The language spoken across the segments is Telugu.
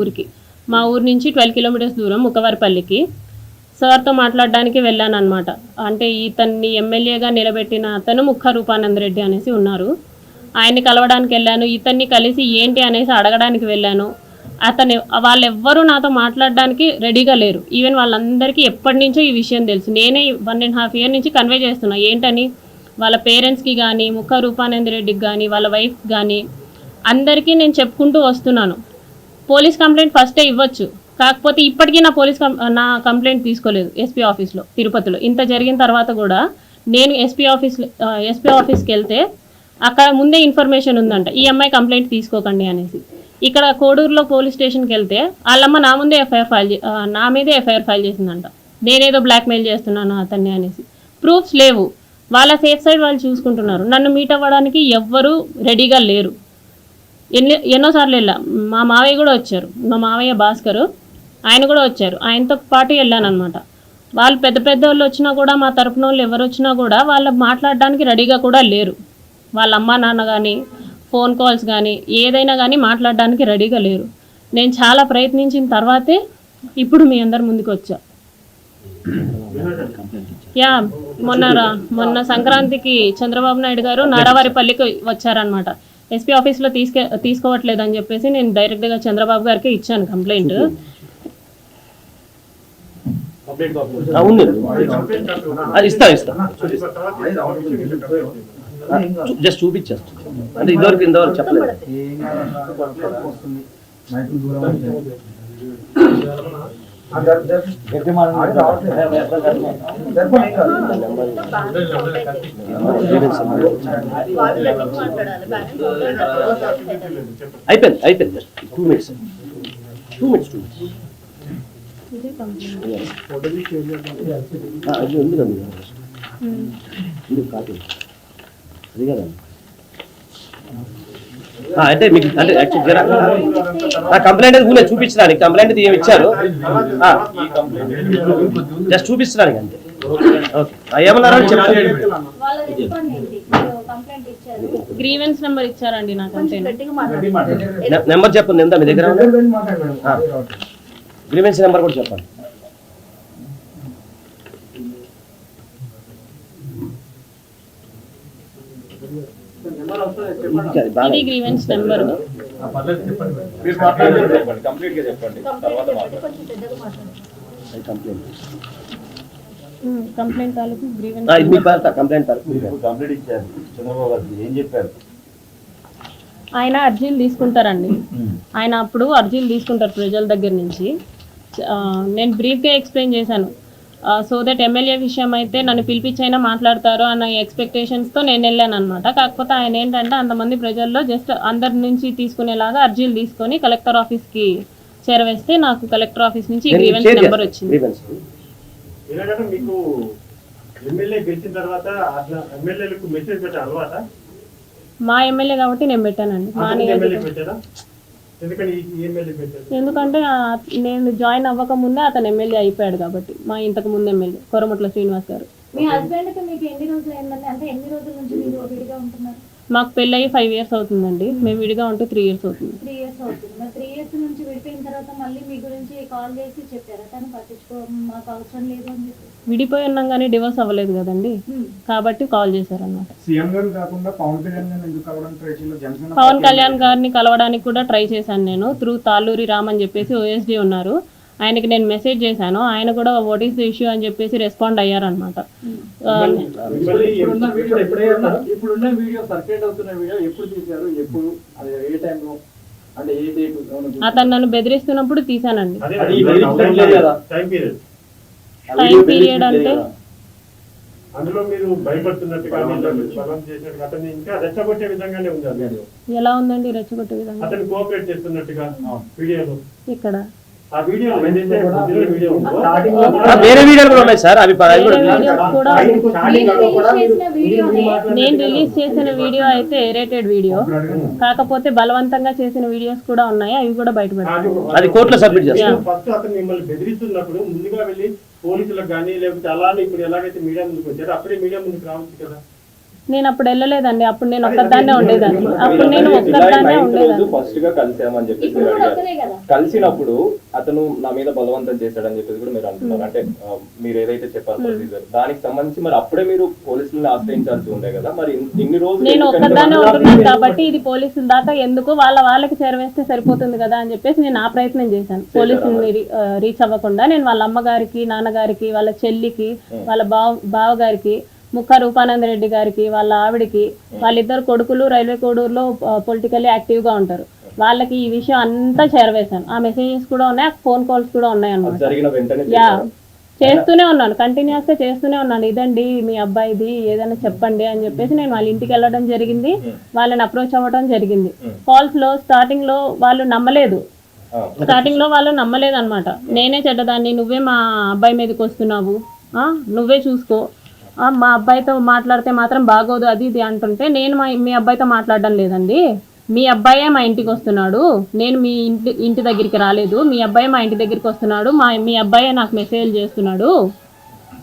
ఊరికి. మా ఊరు నుంచి ట్వెల్వ్ కిలోమీటర్స్ దూరం ముఖవారిపల్లికి సార్తో మాట్లాడడానికి వెళ్ళాను అనమాట అంటే ఇతన్ని ఎమ్మెల్యేగా నిలబెట్టిన అతను ముఖ రూపానంద రెడ్డి అనేసి ఉన్నారు. ఆయన్ని కలవడానికి వెళ్ళాను. ఇతన్ని కలిసి ఏంటి అనేసి అడగడానికి వెళ్ళాను. అతను వాళ్ళెవ్వరూ నాతో మాట్లాడడానికి రెడీగా లేరు. ఈవెన్ వాళ్ళందరికీ ఎప్పటి నుంచో ఈ విషయం తెలుసు. నేనే వన్ అండ్ హాఫ్ ఇయర్ నుంచి కన్వే చేస్తున్నా. ఏంటని? వాళ్ళ పేరెంట్స్కి కానీ ముఖ రూపానంద రెడ్డికి కానీ వాళ్ళ వైఫ్ కానీ అందరికీ నేను చెప్పుకుంటూ వస్తున్నాను. పోలీస్ కంప్లైంట్ ఫస్టే ఇవ్వచ్చు. కాకపోతే ఇప్పటికీ నా పోలీస్ నా కంప్లైంట్ తీసుకోలేదు ఎస్పీ ఆఫీస్లో తిరుపతిలో. ఇంత జరిగిన తర్వాత కూడా నేను ఎస్పీ ఆఫీస్ ఎస్పీ ఆఫీస్కి వెళ్తే అక్కడ ముందే ఇన్ఫర్మేషన్ ఉందంట ఈ అమ్మాయి కంప్లైంట్ తీసుకోకండి అనేసి. ఇక్కడ కోడూరులో పోలీస్ స్టేషన్కి వెళ్తే వాళ్ళమ్మ నా ముందే ఎఫ్ఐఆర్ ఫైల్ చే- నా మీదే ఎఫ్ఐఆర్ ఫైల్ చేసిందంట. నేనేదో బ్లాక్మెయిల్ చేస్తున్నాను అతన్ని అనేసి. ప్రూఫ్స్ లేవు. వాళ్ళ సేఫ్ సైడ్ వాళ్ళు చూసుకుంటున్నారు. నన్ను మీట్ అవ్వడానికి ఎవ్వరూ రెడీగా లేరు. ఎన్ని ఎన్నోసార్లు వెళ్ళా. మా మావయ్య కూడా వచ్చారు. మా మావయ్య భాస్కర్ ఆయన కూడా వచ్చారు. ఆయనతో పాటు వెళ్ళాను అనమాట వాళ్ళు పెద్ద పెద్ద వాళ్ళు వచ్చినా కూడా మా తరపున వాళ్ళు ఎవరు వచ్చినా కూడా వాళ్ళు మాట్లాడడానికి రెడీగా కూడా లేరు. వాళ్ళ అమ్మ నాన్న కానీ ఫోన్ కాల్స్ కానీ ఏదైనా కానీ మాట్లాడడానికి రెడీగా లేరు. నేను చాలా ప్రయత్నించిన తర్వాతే ఇప్పుడు మీ అందరి ముందుకు వచ్చా. యా మొన్న మొన్న సంక్రాంతికి చంద్రబాబు నాయుడు గారు నారావారిపల్లికి వచ్చారనమాట ఎస్పీ ఆఫీస్లో తీసుకే తీసుకోవట్లేదు అని చెప్పేసి నేను డైరెక్ట్గా చంద్రబాబు గారికి ఇచ్చాను కంప్లైంట్. ఆ, ఉంది. అది ఇస్తా ఇస్తా. జస్ట్ చూపించేస్తా. అంటే ఇదివరకు ఇంతవరకు చెప్పలేదు. అయిపోయింది అయిపోయింది two minutes two minutes two minutes అది ఉంది కదా ఇది కాపీ అది కదా. అంటే మీకు అంటే యాక్చువల్ జరా నా కంప్లైంట్ అది ఊళ్ళో చూపించడానికి కంప్లైంట్ ఏమి ఇచ్చారు? జస్ట్ చూపించడానికి అంతే. ఏమన్నారో చెప్తాను గ్రీవెన్స్ నెంబర్ ఇచ్చారండి నాకు అంతే నె- నెంబర్ చెప్పండి ఎంత మీ దగ్గర గ్రీవెన్స్ నెంబర్ కూడా చెప్పండి. ఇది గ్రీవెన్స్ నెంబర్ కంప్లీట్గా చెప్పండి. తర్వాత అది కంప్లైంట్ కంప్లైంట్ తాలూకు గ్రీవెన్స్ ఆ, ఇది మీ పార్ట కంప్లైంట్ తాలూకు. మీ పార్ట. కంప్లీట్ ఇచ్చారు చంద్రబాబు గారికి ఏం చెప్పారు? ఆయన అర్జీలు తీసుకుంటారండి. ఆయన అప్పుడు అర్జీలు తీసుకుంటారు ప్రజల దగ్గర నుంచి. నేను బ్రీఫ్గా ఎక్స్ప్లెయిన్ చేశాను. సో దట్ ఎమ్మెల్యే విషయం అయితే నన్ను పిలిపించైనా మాట్లాడతారు అన్న ఎక్స్పెక్టేషన్స్తో నేను వెళ్ళాను అనమాట కాకపోతే ఆయన ఏంటంటే అంతమంది ప్రజల్లో జస్ట్ అందరి నుంచి తీసుకునేలాగా అర్జీలు తీసుకొని కలెక్టర్ ఆఫీస్కి చేరవేస్తే నాకు కలెక్టర్ ఆఫీస్ నుంచి గ్రీవెన్స్ నెంబర్. వచ్చింది. మా ఎమ్మెల్యే కాబట్టి నేను పెట్టానండి. మా ఎందుకంటే నేను జాయిన్ అవ్వక ముందే అతను ఎమ్మెల్యే అయిపోయాడు కాబట్టి మా ఇంతకు ముందు ఎమ్మెల్యే కొరముట్ల శ్రీనివాస్ గారు. మీ హస్బెండ్ మీకు ఎన్ని రోజులు అంటే ఎన్ని రోజుల నుంచి మీరు ఉంటున్నారు? మాకు పెళ్ళయి ఫైవ్ ఇయర్స్ అవుతుందండి. మేము విడిగా ఉంటే త్రీ ఇయర్స్ అవుతుంది. త్రీ ఇయర్స్ అవుతుంది. మరి త్రీ ఇయర్స్ నుంచి విడిపోయిన తర్వాత మళ్ళీ మీ గురించి కాల్ చేసి చెప్పారా? తను పట్టించుకో మాకు అవసరం లేదు అని చెప్పి. విడిపోయి ఉన్నాం కానీ డివోర్స్ అవ్వలేదు కదండి. కాబట్టి కాల్ చేశారనమాట సీఎం గారు కాకుండా పవన్ కళ్యాణ్ గారిని ఎందుకు కలవడం ట్రై చేయలేదు? జనసేన పవన్ కళ్యాణ్ గారిని కలవడానికి కూడా ట్రై చేశాను నేను. త్రూ తాళ్ళూరి రామ్ అని చెప్పేసి ఓఎస్డీ ఉన్నారు. ఆయనకి నేను మెసేజ్ చేశాను. ఆయన కూడా వాట్ ఈస్ ద ఇష్యూ అని చెప్పేసి రెస్పాండ్ అయ్యారనమాట మిమ్మల్ని ఇప్పుడున్న వీడియో ఎప్పుడే ఇప్పుడున్న వీడియో సర్క్యులేట్ అవుతున్న వీడియో ఎప్పుడు తీశారు? ఎప్పుడు? అది ఏ టైంలో అంటే ఏ డేట్ అతను నన్ను బెదిరిస్తున్నప్పుడు కదా. టైం పీరియడ్ టైం పీరియడ్ అంటే? అందులో మీరు భయపడుతున్నట్టు కానీ బలం చేసినట్టు అతన్ని ఇంకా రెచ్చగొట్టే విధంగానే ఉంది ఆ వీడియో ఎలా ఉందండి రెచ్చగొట్టే విధంగా? అతను కోఆపరేట్ చేస్తున్నట్టుగా వీడియోలో. ఇక్కడ. ఆ వీడియో ఏదైతే ఒరిజినల్ వీడియో ఉందో ఆ, వేరే వీడియోలు కూడా ఉన్నాయి సార్ అవి నేను రిలీజ్ చేసిన వీడియో అయితే ఎరేటెడ్ వీడియో కాకపోతే బలవంతంగా చేసిన వీడియోస్ కూడా ఉన్నాయి అవి కూడా బయటపెట్టాను అది కోర్టులో సబ్మిట్ చేస్తాం ఫస్ట్ అతను మిమ్మల్ని బెదిరిస్తున్నప్పుడు ముందుగా వెళ్ళి పోలీసులకు కానీ లేకపోతే అలానే ఇప్పుడు ఎలాగైతే మీడియా ముందుకు వచ్చారో అప్పుడే మీడియా ముందుకు రావచ్చు కదా. నేను అప్పుడు వెళ్ళలేదండి. అప్పుడు నేను ఒక్కదాన్నే ఉండేదాన్ని. అప్పుడు నేను ఒక్కదాన్నే ఉండేదాన్ని. ఫస్ట్గా కలిసామని చెప్పేసి కలిసినప్పుడు అతను నా మీద బలవంతం చేశాడని చెప్పేసి కూడా మీరు అంటున్నారు. అంటే మీరు ఏదైతే చెప్పారు ప్రొసీజర్. దానికి సంబంధించి మరి అప్పుడే మీరు పోలీసులను ఆశ్రయించాల్సి ఉండే కదా? మరి ఇన్- ఇన్ని రోజులు నేను ఒక్కదాన్నే ఉంటున్నాను కాబట్టి ఇది పోలీసుల దాకా ఎందుకు వాళ్ళ వాళ్ళకి చేరవేస్తే సరిపోతుంది కదా అని చెప్పేసి నేను ఆ ప్రయత్నం చేశాను. ఆ, రీచ్ అవ్వకుండా నేను వాళ్ళ అమ్మగారికి నాన్నగారికి వాళ్ళ చెల్లికి వాళ్ళ బావ బావగారికి ముఖ రూపానంద రెడ్డి గారికి వాళ్ళ ఆవిడకి వాళ్ళిద్దరు కొడుకులు రైల్వే కోడూరులో పొలిటికల్లీ యాక్టివ్గా ఉంటారు. వాళ్ళకి ఈ విషయం అంతా చేరవేశాను. ఆ మెసేజెస్ కూడా ఉన్నాయి ఫోన్ కాల్స్ కూడా ఉన్నాయి అన్నమాట యా? చేస్తూనే ఉన్నాను కంటిన్యూస్గా చేస్తూనే ఉన్నాను. ఇదండి మీ అబ్బాయిది ఏదైనా చెప్పండి అని చెప్పేసి నేను వాళ్ళ ఇంటికి వెళ్ళడం జరిగింది. వాళ్ళని అప్రోచ్ అవ్వడం జరిగింది. కాల్స్లో స్టార్టింగ్లో వాళ్ళు నమ్మలేదు. ఆ. స్టార్టింగ్లో వాళ్ళు నమ్మలేదు అనమాట నేనే చెడ్డదాన్ని నువ్వే మా అబ్బాయి మీదకి వస్తున్నావు. ఆ, నువ్వే చూసుకో. మా అబ్బాయితో మాట్లాడితే మాత్రం బాగోదు అది ఇది అంటుంటే నేను మా మీ అబ్బాయితో మాట్లాడడం లేదండి. మీ అబ్బాయే మా ఇంటికి వస్తున్నాడు. నేను మీ ఇంటి ఇంటి దగ్గరికి రాలేదు. మీ అబ్బాయి మా ఇంటి దగ్గరికి వస్తున్నాడు. మా మీ అబ్బాయే నాకు మెసేజ్ చేస్తున్నాడు.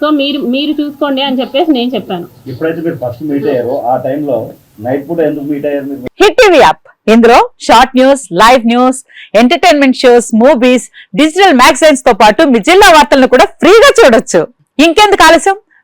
సో మీరు మీరు చూసుకోండి అని చెప్పేసి నేను చెప్పాను. ఎప్పుడైతే మీరు ఫస్ట్ మీట్ అయ్యారో ఆ టైంలో నైట్ పూట ఎందుకు మీట్ అయ్యారు మీరు? Hit TV app. ఇందులో short news live news entertainment shows movies digital మ్యాగజైన్స్తో పాటు మీ జిల్లా వార్తలను కూడా ఫ్రీగా చూడొచ్చు. ఇంకెందుకు ఆలస్యం?